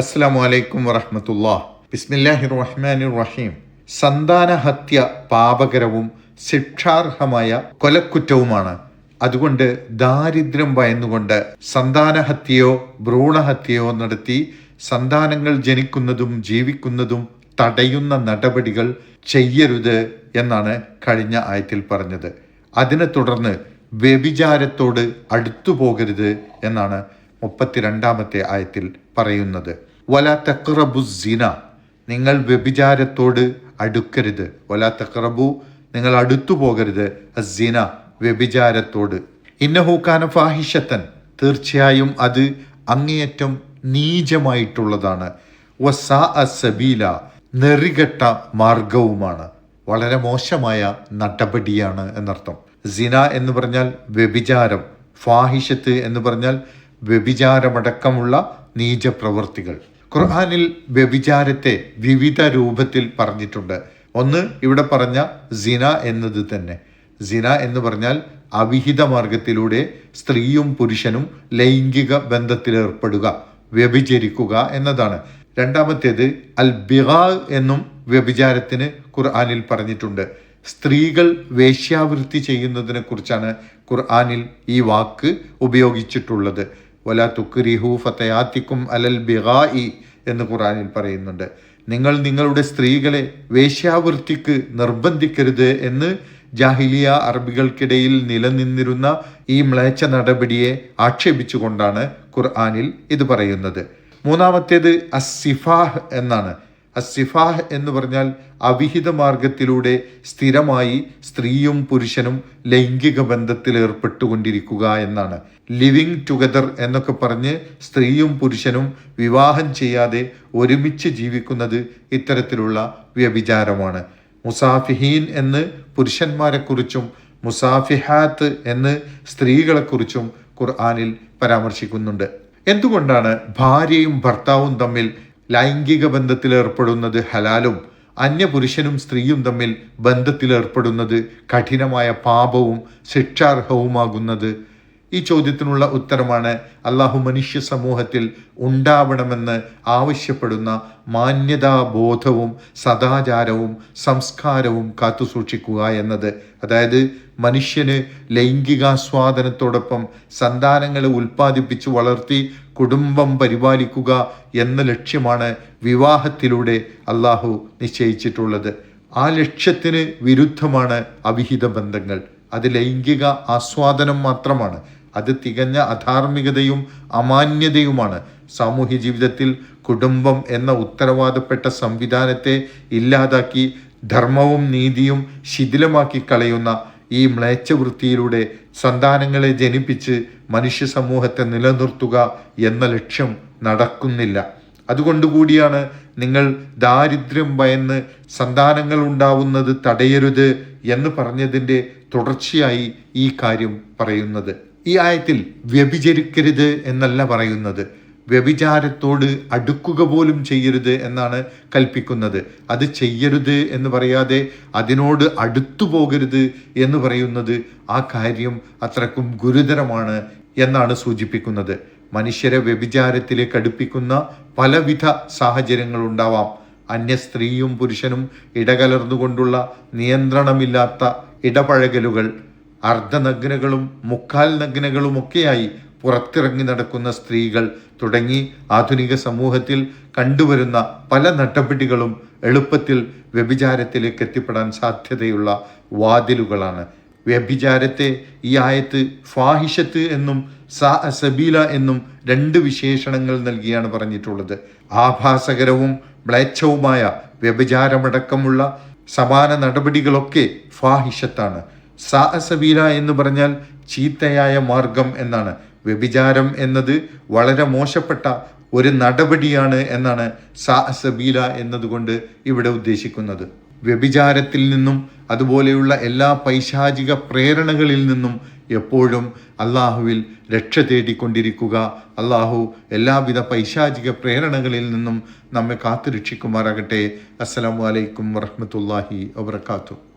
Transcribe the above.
അസ്സാം വലൈക്കും ബിസ്മില്ലാഹി റഹ്മാൻ റഹീം സന്താനഹത്യ പാപകരവും ശിക്ഷാർഹമായ കൊലക്കുറ്റവുമാണ്. അതുകൊണ്ട് ദാരിദ്ര്യം ഭയന്നുകൊണ്ട് സന്താനഹത്യയോ ഭ്രൂണഹത്യയോ നടത്തി സന്താനങ്ങൾ ജനിക്കുന്നതും ജീവിക്കുന്നതും തടയുന്ന നടപടികൾ ചെയ്യരുത് എന്നാണ് കഴിഞ്ഞ ആയത്തിൽ പറഞ്ഞത്. അതിനെ തുടർന്ന് വ്യഭിചാരത്തോട് അടുത്തു പോകരുത് എന്നാണ് മുപ്പത്തിരണ്ടാമത്തെ ആയത്തിൽ പറയുന്നത്. വല തക്റബു സിന നിങ്ങൾ വ്യഭിചാരത്തോട് അടുക്കരുത്. വല തക്റബു നിങ്ങൾ അടുത്തു പോകരുത്. അസിന വ്യഭിചാരത്തോട്. ഇന്നഹൂക്കാന ഫാഹിഷത്തൻ. തീർച്ചയായും അത് അങ്ങേയറ്റം നീചമായിട്ടുള്ളതാണ്. വസാ അസബീല നെറികെട്ട മാർഗവുമാണ് വളരെ മോശമായ നടപടിയാണ് എന്നർത്ഥം. സിന എന്ന് പറഞ്ഞാൽ വ്യഭിചാരം ഫാഹിഷത്ത് എന്ന് പറഞ്ഞാൽ വ്യഭിചാരമടക്കമുള്ള നീചപ്രവൃത്തികൾ ഖുർആാനിൽ വ്യഭിചാരത്തെ വിവിധ രൂപത്തിൽ പറഞ്ഞിട്ടുണ്ട്. ഒന്ന് ഇവിടെ പറഞ്ഞ സിന എന്നത് തന്നെ. സിന എന്ന് പറഞ്ഞാൽ അവിഹിത മാർഗത്തിലൂടെ സ്ത്രീയും പുരുഷനും ലൈംഗിക ബന്ധത്തിലേർപ്പെടുക വ്യഭിചരിക്കുക എന്നതാണ്. രണ്ടാമത്തേത് അൽ ബിഹാ എന്നും വ്യഭിചാരത്തിന് ഖുർആാനിൽ പറഞ്ഞിട്ടുണ്ട്. സ്ത്രീകൾ വേശ്യാവൃത്തി ചെയ്യുന്നതിനെ കുറിച്ചാണ് ഖുർആാനിൽ ഈ വാക്ക് ഉപയോഗിച്ചിട്ടുള്ളത്. വല തുക്രിഹു ഫത്തയാത്തിക്കും അലൽ ബിഗായി എന്ന് ഖുറാനിൽ പറയുന്നുണ്ട്. നിങ്ങൾ നിങ്ങളുടെ സ്ത്രീകളെ വേശ്യാവൃത്തിക്ക് നിർബന്ധിക്കരുത് എന്ന് ജാഹിലിയ അറബികൾക്കിടയിൽ നിലനിന്നിരുന്ന ഈ മ്ലേച്ഛ നടപടിയെ ആക്ഷേപിച്ചുകൊണ്ടാണ് ഖുർആാനിൽ ഇത് പറയുന്നത്. മൂന്നാമത്തേത് അസിഫാഹ് എന്നാണ്. അസിഫാഹ് എന്ന് പറഞ്ഞാൽ അവിഹിത മാർഗത്തിലൂടെ സ്ഥിരമായി സ്ത്രീയും പുരുഷനും ലൈംഗിക ബന്ധത്തിൽ ഏർപ്പെട്ടുകൊണ്ടിരിക്കുക എന്നാണ്. ലിവിങ് ടുഗദർ എന്നൊക്കെ പറഞ്ഞ് സ്ത്രീയും പുരുഷനും വിവാഹം ചെയ്യാതെ ഒരുമിച്ച് ജീവിക്കുന്നത് ഇത്തരത്തിലുള്ള വ്യഭിചാരമാണ്. മുസാഫിഹീൻ എന്ന് പുരുഷന്മാരെക്കുറിച്ചും മുസാഫിഹാത്ത് എന്ന് സ്ത്രീകളെക്കുറിച്ചും ഖുർആാനിൽ പരാമർശിക്കുന്നുണ്ട്. എന്തുകൊണ്ടാണ് ഭാര്യയും ഭർത്താവും തമ്മിൽ ലൈംഗിക ബന്ധത്തിലേർപ്പെടുന്നത് ഹലാലും അന്യപുരുഷനും സ്ത്രീയും തമ്മിൽ ബന്ധത്തിലേർപ്പെടുന്നത് കഠിനമായ പാപവും ശിക്ഷാർഹവുമാകുന്നത് ഈ ചോദ്യത്തിനുള്ള ഉത്തരമാണ് അള്ളാഹു മനുഷ്യ സമൂഹത്തിൽ ഉണ്ടാവണമെന്ന് ആവശ്യപ്പെടുന്ന മാന്യതാബോധവും സദാചാരവും സംസ്കാരവും കാത്തുസൂക്ഷിക്കുക എന്നത്. അതായത് മനുഷ്യന് ലൈംഗികാസ്വാദനത്തോടൊപ്പം സന്താനങ്ങളെ ഉൽപ്പാദിപ്പിച്ച് വളർത്തി കുടുംബം പരിപാലിക്കുക എന്ന ലക്ഷ്യമാണ് വിവാഹത്തിലൂടെ അള്ളാഹു നിശ്ചയിച്ചിട്ടുള്ളത്. ആ ലക്ഷ്യത്തിന് വിരുദ്ധമാണ് അവിഹിത ബന്ധങ്ങൾ. അത് ലൈംഗിക ആസ്വാദനം മാത്രമാണ്. അത് തികഞ്ഞ അധാർമികതയും അമാന്യതയുമാണ്. സാമൂഹ്യ ജീവിതത്തിൽ കുടുംബം എന്ന ഉത്തരവാദപ്പെട്ട സംവിധാനത്തെ ഇല്ലാതാക്കി ധർമ്മവും നീതിയും ശിഥിലമാക്കി കളയുന്ന ഈ മ്ലേച്ഛവൃത്തിയിലൂടെ സന്താനങ്ങളെ ജനിപ്പിച്ച് മനുഷ്യ സമൂഹത്തെ നിലനിർത്തുക എന്ന ലക്ഷ്യം നടക്കുന്നില്ല. അതുകൊണ്ടുകൂടിയാണ് നിങ്ങൾ ദാരിദ്ര്യം ഭയന്ന് സന്താനങ്ങൾ ഉണ്ടാവുന്നത് തടയരുത് എന്ന് പറഞ്ഞതിന്റെ തുടർച്ചയായി ഈ കാര്യം പറയുന്നത്. ഈ ആയത്തിൽ വ്യഭിചരിക്കരുത് എന്നല്ല പറയുന്നത്. വ്യഭിചാരത്തോട് അടുക്കുക പോലും ചെയ്യരുത് എന്നാണ് കൽപ്പിക്കുന്നത്. അത് ചെയ്യരുത് എന്ന് പറയാതെ അതിനോട് അടുത്തു പോകരുത് എന്ന് പറയുന്നത് ആ കാര്യം അത്രക്കും ഗുരുതരമാണ് എന്നാണ് സൂചിപ്പിക്കുന്നത്. മനുഷ്യരെ വ്യഭിചാരത്തിലേക്ക് അടുപ്പിക്കുന്ന പലവിധ സാഹചര്യങ്ങൾ ഉണ്ടാവാം. അന്യ സ്ത്രീയും പുരുഷനും ഇടകലർന്നുകൊണ്ടുള്ള നിയന്ത്രണമില്ലാത്ത ഇടപഴകലുകൾ അർദ്ധനഗ്നകളും മുക്കാൽ നഗ്നകളുമൊക്കെയായി പുറത്തിറങ്ങി നടക്കുന്ന സ്ത്രീകൾ തുടങ്ങി ആധുനിക സമൂഹത്തിൽ കണ്ടുവരുന്ന പല നടപടികളും എളുപ്പത്തിൽ വ്യഭിചാരത്തിലേക്ക് എത്തിപ്പെടാൻ സാധ്യതയുള്ള വാതിലുകളാണ്. വ്യഭിചാരത്തെ ഈ ആയത്ത് ഫാഹിഷത്ത് എന്നും സാ സബീല എന്നും രണ്ട് വിശേഷണങ്ങൾ നൽകിയാണ് പറഞ്ഞിട്ടുള്ളത്. ആഭാസകരവും മ്ലേച്ഛവുമായ വ്യഭിചാരമടക്കമുള്ള സമാന നടപടികളൊക്കെ ഫാഹിഷത്താണ്. സാ സബീല എന്ന് പറഞ്ഞാൽ ചീത്തയായ മാർഗം എന്നാണ്. വ്യഭിചാരം എന്നത് വളരെ മോശപ്പെട്ട ഒരു നടപടിയാണ് എന്നാണ് സാഹസവീര എന്നതുകൊണ്ട് ഇവിടെ ഉദ്ദേശിക്കുന്നത്. വ്യഭിചാരത്തിൽ നിന്നും അതുപോലെയുള്ള എല്ലാ പൈശാചിക പ്രേരണകളിൽ നിന്നും എപ്പോഴും അള്ളാഹുവിൽ രക്ഷ തേടിക്കൊണ്ടിരിക്കുക. അള്ളാഹു എല്ലാവിധ പൈശാചിക പ്രേരണകളിൽ നിന്നും നമ്മെ കാത്തുരക്ഷിക്കുമാറാകട്ടെ. അസ്സലാമു അലൈക്കും വറഹമത്തല്ലാഹി വബർക്കാത്തു